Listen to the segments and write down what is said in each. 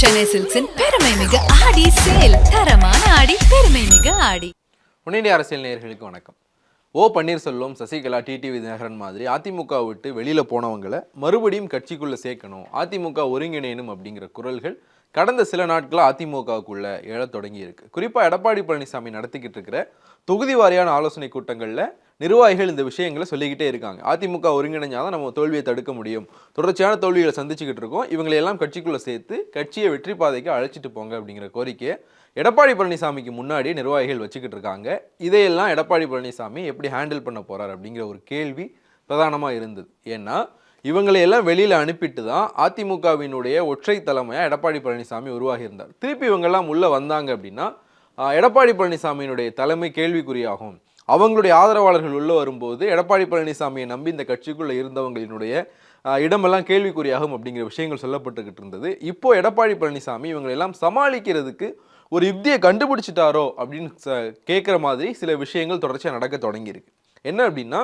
சென்னை சில்க்ஸின் பெருமை மிகு ஆடி சேல். தரமான ஆடி பெருமை மிகு ஆடி. முன்னணி அரசியல் நேயர்களுக்கு வணக்கம். ஓ பன்னீர்செல்வம் சசிகலா டிடிவி தினகரன் மாதிரி அதிமுக விட்டு வெளியில் போனவங்களை மறுபடியும் கட்சிக்குள்ளே சேர்க்கணும் அதிமுக ஒருங்கிணையணும் அப்படிங்கிற குரல்கள் கடந்த சில நாட்களாக அதிமுகவுக்குள்ளே எழத் தொடங்கியிருக்கு. குறிப்பாக எடப்பாடி பழனிசாமி நடத்திக்கிட்டு இருக்கிற தொகுதி வாரியான ஆலோசனை கூட்டங்களில் நிர்வாகிகள் இந்த விஷயங்களை சொல்லிக்கிட்டே இருக்காங்க. அதிமுக ஒருங்கிணைஞ்சாதான் நம்ம தோல்வியை தடுக்க முடியும். தொடர்ச்சியான தோல்விகளை சந்திச்சுக்கிட்டு இருக்கோம். இவங்களையெல்லாம் கட்சிக்குள்ளே சேர்த்து கட்சியை வெற்றி பாதைக்கு அழைச்சிட்டு போங்க அப்படிங்கிற கோரிக்கையை எடப்பாடி பழனிசாமிக்கு முன்னாடி நிர்வாகிகள் வச்சுக்கிட்டு இருக்காங்க. இதையெல்லாம் எடப்பாடி பழனிசாமி எப்படி ஹேண்டில் பண்ண போகிறார் அப்படிங்கிற ஒரு கேள்வி பிரதானமாக இருந்தது. ஏன்னா இவங்களையெல்லாம் வெளியில் அனுப்பிட்டு தான் அதிமுகவினுடைய ஒற்றை தலைமையாக எடப்பாடி பழனிசாமி உருவாகி இருந்தார். திருப்பி இவங்கெல்லாம் உள்ளே வந்தாங்க அப்படின்னா எடப்பாடி பழனிசாமியினுடைய தலைமை கேள்விக்குறியாகும். அவங்களுடைய ஆதரவாளர்கள் உள்ளே வரும்போது எடப்பாடி பழனிசாமியை நம்பி இந்த கட்சிக்குள்ளே இருந்தவங்களினுடைய இடமெல்லாம் கேள்விக்குறியாகும் அப்படிங்கிற விஷயங்கள் சொல்லப்பட்டுக்கிட்டு இருந்தது. இப்போது எடப்பாடி பழனிசாமி இவங்களெல்லாம் சமாளிக்கிறதுக்கு ஒரு யுக்தியை கண்டுபிடிச்சிட்டாரோ அப்படின்னு ச- கேட்குற மாதிரி சில விஷயங்கள் தொடர்ச்சியாக நடக்க தொடங்கியிருக்கு. என்ன அப்படின்னா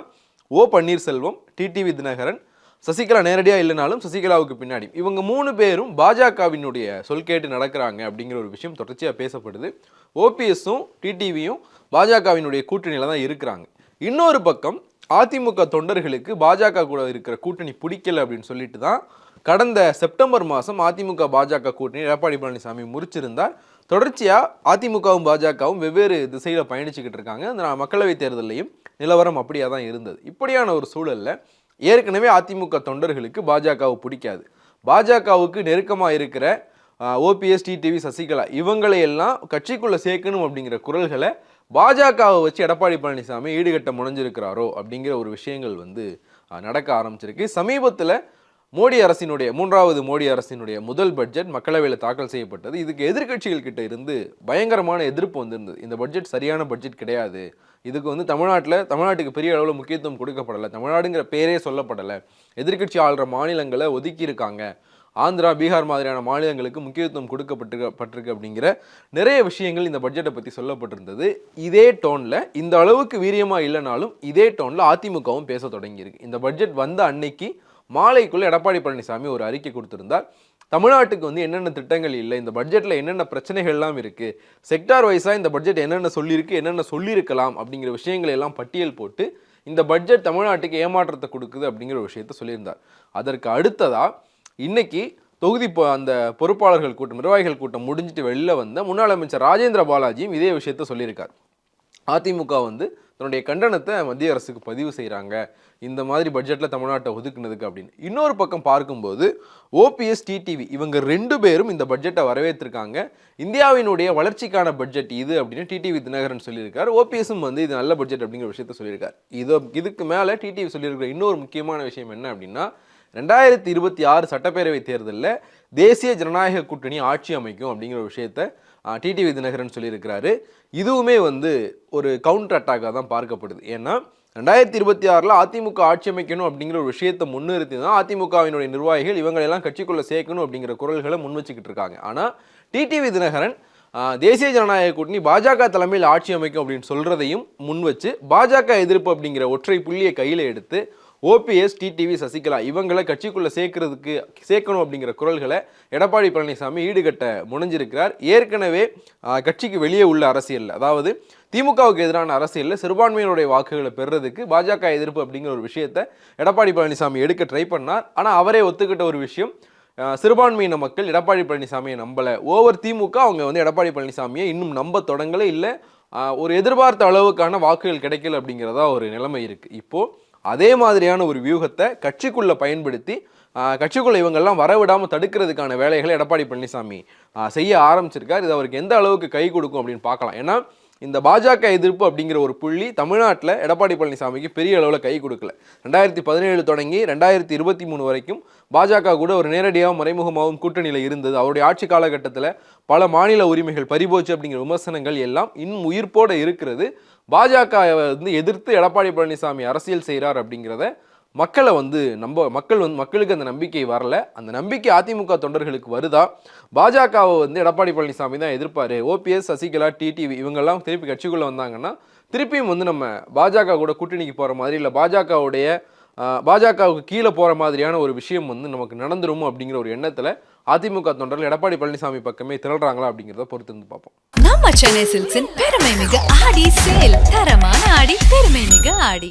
ஓ பன்னீர்செல்வம் டிடிவி தினகரன் சசிகலா நேரடியாக இல்லைனாலும் சசிகலாவுக்கு பின்னாடி. இவங்க மூணு பேரும் பாஜகவினுடைய சொல் கேட்டு நடக்கிறாங்க அப்படிங்கிற ஒரு விஷயம் தொடர்ச்சியாக பேசப்படுது. ஓபிஎஸும் டிடிவியும் பாஜகவினுடைய கூட்டணியில் தான் இருக்கிறாங்க. இன்னொரு பக்கம் அதிமுக தொண்டர்களுக்கு பாஜக கூட இருக்கிற கூட்டணி பிடிக்கல அப்படின்னு சொல்லிட்டு தான் கடந்த செப்டம்பர் மாதம் அதிமுக பாஜக கூட்டணி எடப்பாடி பழனிசாமி முறிச்சிருந்தார் தொடர்ச்சியாக அதிமுகவும் பாஜகவும் வெவ்வேறு திசையில் பயணிச்சுக்கிட்டு இருக்காங்க. இந்த மக்களவைத் தேர்தலையும் நிலவரம் அப்படியே தான் இருந்தது. இப்படியான ஒரு சூழல்ல ஏற்கனவே அதிமுக தொண்டர்களுக்கு பாஜகவை பிடிக்காது. பாஜகவுக்கு நெருக்கமாக இருக்கிற ஓபிஎஸ் டிடிவி சசிகலா இவங்களை எல்லாம் கட்சிக்குள்ளே சேர்க்கணும் அப்படிங்கிற குரல்களை பாஜகவை வச்சு எடப்பாடி பழனிசாமி ஈடுகட்ட முனைஞ்சிருக்கிறாரோ அப்படிங்கிற ஒரு விஷயங்கள் வந்து நடக்க ஆரம்பிச்சிருக்கு. சமீபத்தில் மோடி அரசினுடைய மூன்றாவது மோடி அரசினுடைய முதல் பட்ஜெட் மக்களவையில் தாக்கல் செய்யப்பட்டது. இதுக்கு எதிர்க்கட்சிகள் கிட்ட இருந்து பயங்கரமான எதிர்ப்பு வந்திருந்தது. இந்த பட்ஜெட் சரியான பட்ஜெட் கிடையாது. இதுக்கு வந்து தமிழ்நாட்டில் தமிழ்நாட்டுக்கு பெரிய அளவில் முக்கியத்துவம் கொடுக்கப்படலை. தமிழ்நாடுங்கிற பேரே சொல்லப்படலை. எதிர்க்கட்சி ஆள்ற மாநிலங்களை ஒதுக்கியிருக்காங்க ஆந்திரா பீகார் மாதிரியான மாநிலங்களுக்கு முக்கியத்துவம் கொடுக்கப்பட்டு பட்டிருக்கு அப்படிங்கிற நிறைய விஷயங்கள் இந்த பட்ஜெட்டை பற்றி சொல்லப்பட்டிருந்தது. இதே டோனில் இந்த அளவுக்கு வீரியமாக இல்லைனாலும் இதே டோனில் அதிமுகவும் பேச தொடங்கியிருக்கு. இந்த பட்ஜெட் வந்த அன்னைக்கு மாலைக்குள்ளே எடப்பாடி பழனிசாமி ஒரு அறிக்கை கொடுத்திருந்தார். தமிழ்நாட்டுக்கு வந்து என்னென்ன திட்டங்கள் இல்லை இந்த பட்ஜெட்டில் என்னென்ன பிரச்சனைகள்லாம் இருக்குது செக்டார் வைஸாக இந்த பட்ஜெட் என்னென்ன சொல்லியிருக்கு என்னென்ன சொல்லியிருக்கலாம் அப்படிங்கிற விஷயங்களை எல்லாம் பட்டியல் போட்டு இந்த பட்ஜெட் தமிழ்நாட்டுக்கு ஏமாற்றத்தை கொடுக்குது அப்படிங்கிற ஒரு விஷயத்த சொல்லியிருந்தார். அதற்கு அடுத்ததாக இன்றைக்கி தொகுதி அந்த பொறுப்பாளர்கள் கூட்டம் நிர்வாகிகள் கூட்டம் முடிஞ்சிட்டு வெளில வந்த முன்னாள் அமைச்சர் ராஜேந்திர பாலாஜியும் இதே விஷயத்த சொல்லியிருக்கார். அதிமுக வந்து தன்னுடைய கண்டனத்தை மத்திய அரசுக்கு பதிவு செய்கிறாங்க இந்த மாதிரி பட்ஜெட்டில் தமிழ்நாட்டை ஒதுக்குனதுக்கு அப்படின்னு. இன்னொரு பக்கம் பார்க்கும்போது ஓபிஎஸ் டிடிவி இவங்க ரெண்டு பேரும் இந்த பட்ஜெட்டை வரவேற்றிருக்காங்க. இந்தியாவினுடைய வளர்ச்சிக்கான பட்ஜெட் இது அப்படின்னு டிடிவி தினகரன் சொல்லியிருக்கார். ஓபிஎஸும் வந்து இது நல்ல பட்ஜெட் அப்படிங்கிற விஷயத்த சொல்லியிருக்கார். இதோ இதுக்கு மேலே டிடிவி சொல்லியிருக்கிற இன்னொரு முக்கியமான விஷயம் என்ன அப்படின்னா ரெண்டாயிரத்தி இருபத்தி ஆறு சட்டப்பேரவை தேர்தலில் தேசிய ஜனநாயக கூட்டணி ஆட்சி அமைக்கும் அப்படிங்கிற விஷயத்தை விஷயத்த டிடிவி தினகரன் சொல்லியிருக்கிறாரு. இதுவுமே வந்து ஒரு கவுண்டர் அட்டாக்காக தான் பார்க்கப்படுது. ஏன்னா ரெண்டாயிரத்தி இருபத்தி ஆறில் அதிமுக ஆட்சி அமைக்கணும் அப்படிங்கிற ஒரு விஷயத்தை முன்னிறுத்தி தான் அதிமுகவினுடைய நிர்வாகிகள் இவங்களெல்லாம் கட்சிக்குள்ளே சேர்க்கணும் அப்படிங்கிற குரல்களை முன் வச்சுக்கிட்டு இருக்காங்க. ஆனால் டிடிவி தினகரன் தேசிய ஜனநாயக கூட்டணி பாஜக தலைமையில் ஆட்சி அமைக்கும் அப்படின்னு சொல்கிறதையும் முன் வச்சு பாஜக எதிர்ப்பு அப்படிங்கிற ஒற்றை புள்ளியை கையில் எடுத்து ஓபிஎஸ் டிடிவி சசிகலா இவங்களை கட்சிக்குள்ளே சேர்க்கறதுக்கு சேர்க்கணும் அப்படிங்கிற குரல்களை எடப்பாடி பழனிசாமி ஈடுகட்ட முனைஞ்சிருக்கிறார். ஏற்கனவே கட்சிக்கு வெளியே உள்ள அரசியல் அதாவது திமுகவுக்கு எதிரான அரசியலில் சிறுபான்மையினுடைய வாக்குகளை பெறுறதுக்கு பாஜக எதிர்ப்பு அப்படிங்கிற ஒரு விஷயத்தை எடப்பாடி பழனிசாமி எடுக்க ட்ரை பண்ணார். ஆனால் அவரே ஒத்துக்கிட்ட ஒரு விஷயம் சிறுபான்மையின மக்கள் எடப்பாடி பழனிசாமியை நம்பலை. ஓவர் திமுக அவங்க வந்து எடப்பாடி பழனிசாமியை இன்னும் நம்ப தொடங்கலை இல்லை. ஒரு எதிர்பார்த்த அளவுக்கான வாக்குகள் கிடைக்கல அப்படிங்கிறதா ஒரு நிலைமை இருக்குது இப்போது அதே மாதிரியான ஒரு வியூகத்தை கட்சிக்குள்ளே பயன்படுத்தி கட்சிக்குள்ளே இவங்கெல்லாம் வரவிடாமல் தடுக்கிறதுக்கான வேலைகளை எடப்பாடி பழனிசாமி செய்ய ஆரம்பிச்சிருக்கார். இது அவருக்கு எந்த அளவுக்கு கை கொடுக்கும் அப்படின்னு பார்க்கலாம். ஏன்னா இந்த பாஜக எதிர்ப்பு அப்படிங்கிற ஒரு புள்ளி தமிழ்நாட்டில் எடப்பாடி பழனிசாமிக்கு பெரிய அளவில் கை கொடுக்கல. ரெண்டாயிரத்தி பதினேழு தொடங்கி ரெண்டாயிரத்தி இருபத்தி மூணு வரைக்கும் பாஜக கூட ஒரு நேரடியாகவும் மறைமுகமாகவும் கூட்டணியில் இருந்தது. அவருடைய ஆட்சி காலகட்டத்தில் பல மாநில உரிமைகள் பறிபோச்சு அப்படிங்கிற விமர்சனங்கள் எல்லாம் இன்னும் உயிர்ப்போடு இருக்கிறது. பாஜக வந்து எதிர்த்து எடப்பாடி பழனிசாமி அரசியல் செய்கிறார் அப்படிங்கிறத மக்களை வந்து நம்ப மக்கள் வந்து மக்களுக்கு அந்த நம்பிக்கை வரல. அந்த நம்பிக்கை அதிமுக தொண்டர்களுக்கு வருதா? பாஜகவை வந்து எடப்பாடி பழனிசாமி தான் எதிர்ப்பார். ஓபிஎஸ் சசிகலா டிடிவி இவங்கெல்லாம் திருப்பி கட்சிக்குள்ளே வந்தாங்கன்னா திருப்பியும் வந்து நம்ம பாஜக கூட கூட்டணிக்கு போகிற மாதிரி இல்லை பாஜகவுடைய பாஜகவுக்கு கீழே போகிற மாதிரியான ஒரு விஷயம் வந்து நமக்கு நடந்துருமோ அப்படிங்கிற ஒரு எண்ணத்தில் அதிமுக தொண்டர்கள் எடப்பாடி பழனிசாமி பக்கமே திரள்றாங்களா அப்படிங்கிறத பொறுத்து இருந்து பார்ப்போம். நம்ம சென்னை சில்க்ஸின் பெருமை மிக ஆடி சேல் தரமான ஆடி பெருமை மிக ஆடி.